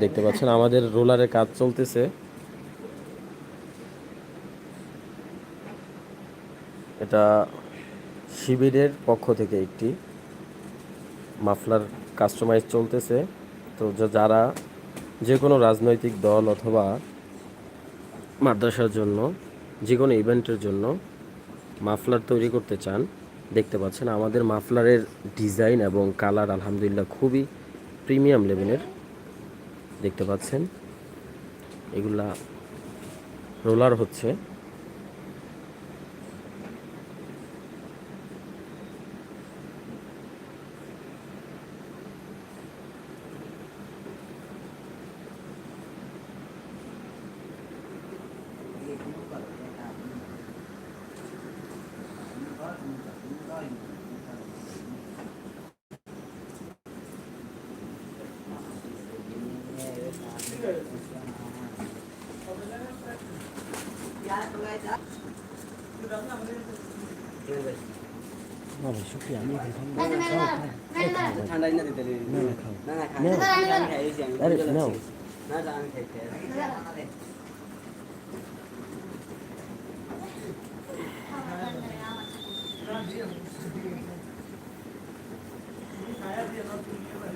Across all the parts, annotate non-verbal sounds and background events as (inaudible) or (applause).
দেখতে পাচ্ছেন, আমাদের রোলারের কাজ চলতেছে। এটা শিবিরের পক্ষ থেকে একটি মাফলার কাস্টমাইজ চলতেছে। তো যারা যে কোনো রাজনৈতিক দল অথবা মাদ্রাসার জন্য যে কোনো ইভেন্টের জন্য মাফলার তৈরি করতে চান, দেখতে পাচ্ছেন আমাদের মাফলারের ডিজাইন এবং কালার আলহামদুলিল্লাহ খুবই প্রিমিয়াম লেভেলের। দেখতে পাচ্ছেন। এগুলা রোলার হচ্ছে। ঠান্ডা দিতে না না নাও না না আমি খাইছি ভাই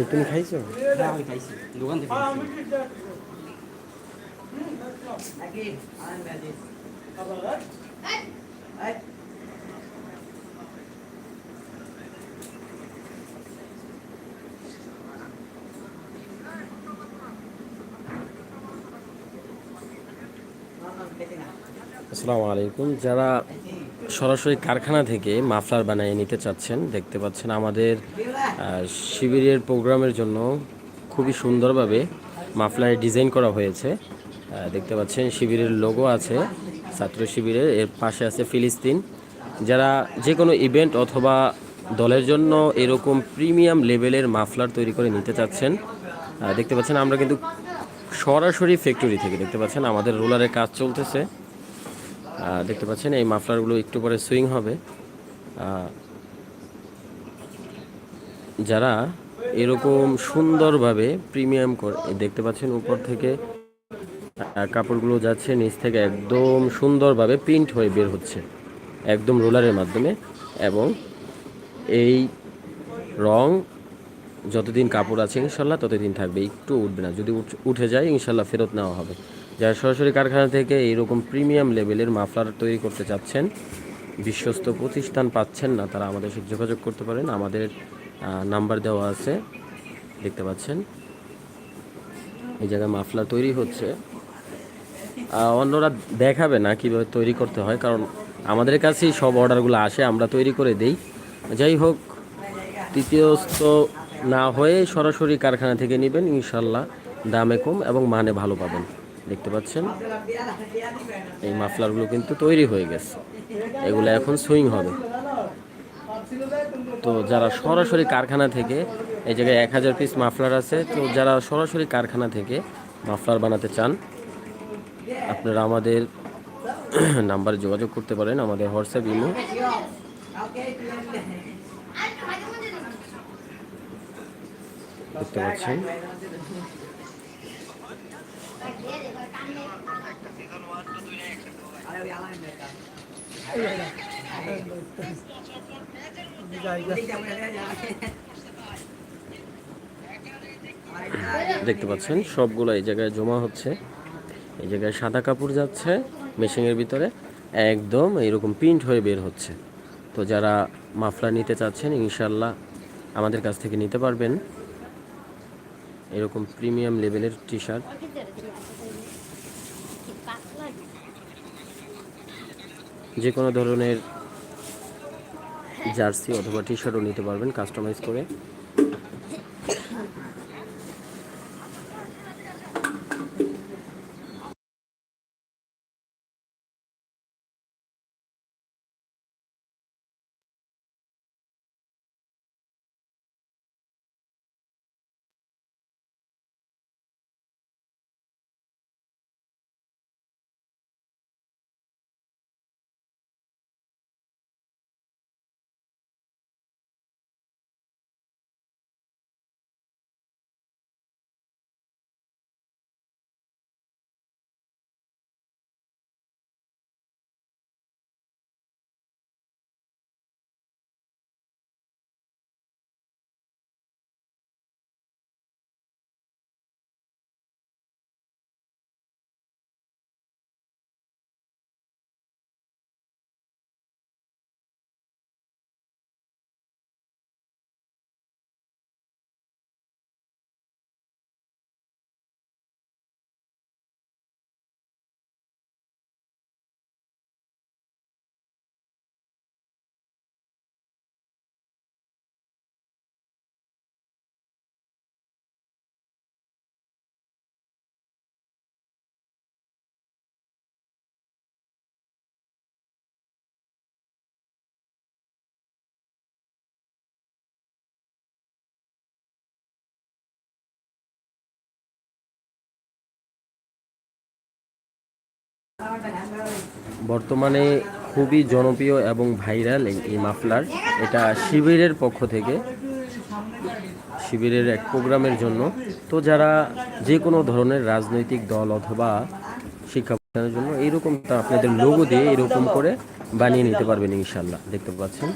খাই তুমি খাইছো? আমি খাইছি। দোকান থেকে নাকি? আনন্দ আছে আসসালামু আলাইকুম। যারা সরাসরি কারখানা থেকে মাফলার বানিয়ে নিতে চাচ্ছেন দেখতে পাচ্ছেন আমাদের শিবিরের প্রোগ্রামের জন্য খুবই সুন্দরভাবে মাফলার ডিজাইন করা হয়েছে। দেখতে পাচ্ছেন শিবিরের লোগো আছে, ছাত্র শিবিরের, এর পাশে আছে ফিলিস্তিন। যারা যে কোনো ইভেন্ট অথবা দলের জন্য এরকম প্রিমিয়াম লেভেলের মাফলার তৈরি করে নিতে চাচ্ছেন দেখতে পাচ্ছেন আমরা কিন্তু সরাসরি ফ্যাক্টরি থেকে, দেখতে পাচ্ছেন আমাদের রোলারের কাজ চলতেছে। দেখতে পাচ্ছেন এই মাফলারগুলো একটু পরে সুইং হবে। যারা এরকম সুন্দরভাবে প্রিমিয়াম করে দেখতে পাচ্ছেন উপর থেকে কাপড়গুলো যাচ্ছে নিচ থেকে একদম সুন্দরভাবে প্রিন্ট হয়ে বের হচ্ছে, একদম রোলারের মাধ্যমে। এবং এই রং যতদিন কাপড় আছে ইনশাল্লাহ ততদিন থাকবে, একটু উঠবে না। যদি উঠ- যায় ইনশাল্লাহ ফেরত নেওয়া হবে। যারা সরাসরি কারখানা থেকে এইরকম প্রিমিয়াম লেভেলের মাফলার তৈরি করতে চাচ্ছেন, বিশ্বস্ত প্রতিষ্ঠান পাচ্ছেন না, তারা আমাদের সাথে যোগাযোগ করতে পারেন। আমাদের নাম্বার দেওয়া আছে, দেখতে পাচ্ছেন। এই জায়গায় মাফলার তৈরি হচ্ছে। অন্যরা দেখাবে না কীভাবে তৈরি করতে হয়, কারণ আমাদের কাছেই সব অর্ডারগুলো আসে, আমরা তৈরি করে দেই। যাই হোক, তৃতীয়স্থ না হয়ে সরাসরি কারখানা থেকে নেবেন, ইনশাল্লাহ দামে কম এবং মানে ভালো পাবেন। দেখতে পাচ্ছেন? এই মাফলারগুলো কিন্তু তৈরি হয়ে গেছে। এগুলো এখন সুইং হবে। তো যারা সরাসরি কারখানা থেকে, এই জায়গায় এক হাজার পিস মাফলার আছে, তো যারা সরাসরি কারখানা থেকে মাফলার বানাতে চান, আপনারা আমাদের (clears throat) নাম্বারে যোগাযোগ করতে পারেন, আমাদের হোয়াটসঅ্যাপ, ইমো। দেখতে পাচ্ছেন দেখতে পাচ্ছেন, সবগুলো এই জায়গায় জমা হচ্ছে। এই জায়গায় সাদা কাপড় যাচ্ছে, মেশিনের ভিতরে। একদম এইরকম প্রিন্ট হয়ে বের হচ্ছে। তো যারা মাফলার নিতে চাচ্ছেন ইনশাল্লাহ আমাদের কাছ থেকে নিতে পারবেন। এরকম প্রিমিয়াম লেভেলের টি শার্ট যে কোনো ধরনের জার্সি অথবা টি শার্টও নিতে পারবেন কাস্টমাইজ করে। বর্তমানে খুবই জনপ্রিয় এবং ভাইরাল এই মাফলার। এটা শিবিরের পক্ষ থেকে, শিবিরের এক প্রোগ্রামের জন্য। তো যারা যে কোনো ধরনের রাজনৈতিক দল অথবা শিক্ষা প্রতিষ্ঠানের জন্য এইরকম তা আপনাদের লোগো দিয়ে এরকম করে বানিয়ে নিতে পারবেন ইনশাল্লাহ দেখতে পাচ্ছেন?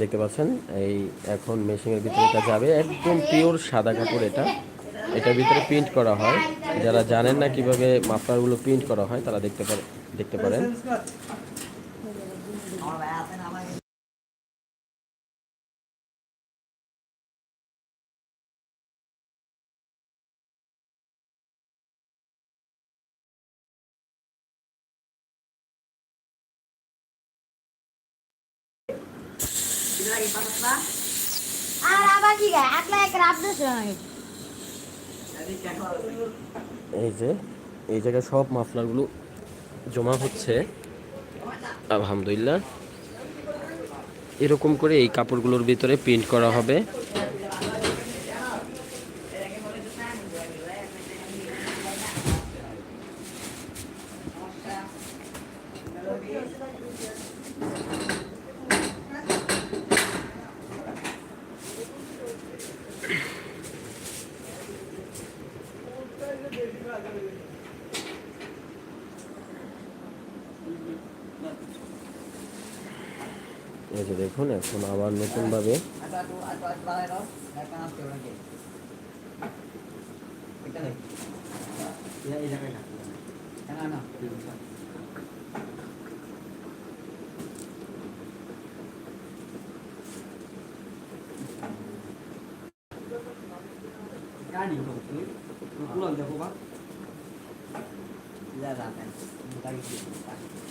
দেখতে পাচ্ছেন, এই এখন মেশিনের ভিতরে এটা যাবে। একদম পিওর সাদা কাপড় এটা। এটার ভিতরে প্রিন্ট করা হয়। যারা জানেন না কীভাবে মাফলারগুলো প্রিন্ট করা হয়, তারা দেখতে পারে দেখতে পারেন। আর আবার কি গায় একলা এক রাত দেশ এই যে এই জায়গায় সব মাফলারগুলো জমা হচ্ছে। আলহামদুলিল্লাহ। এরকম করে এই কাপড়গুলোর ভিতরে প্রিন্ট করা হবে। এই যে দেখুন এখন আবার নতুনভাবে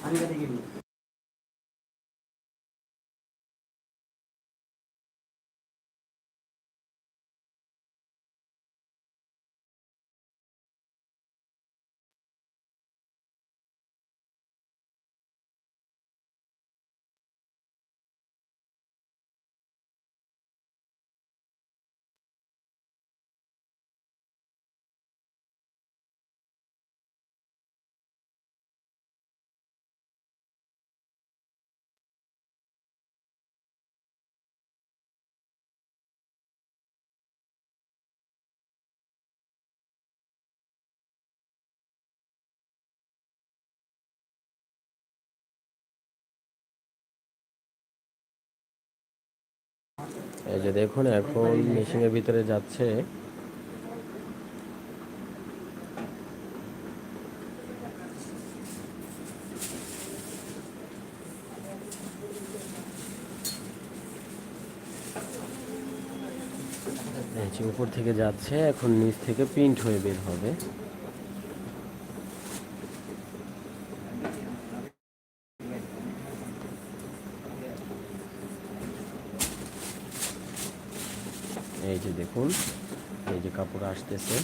আমি কাছে গেলি এই যে দেখুন, এখন মেশিনের ভিতরে যাচ্ছে। উপর থেকে যাচ্ছে, এখন নিচ থেকে প্রিন্ট হয়ে বের হবে। এই যে দেখুন এই যে কাপড় আসতেছে।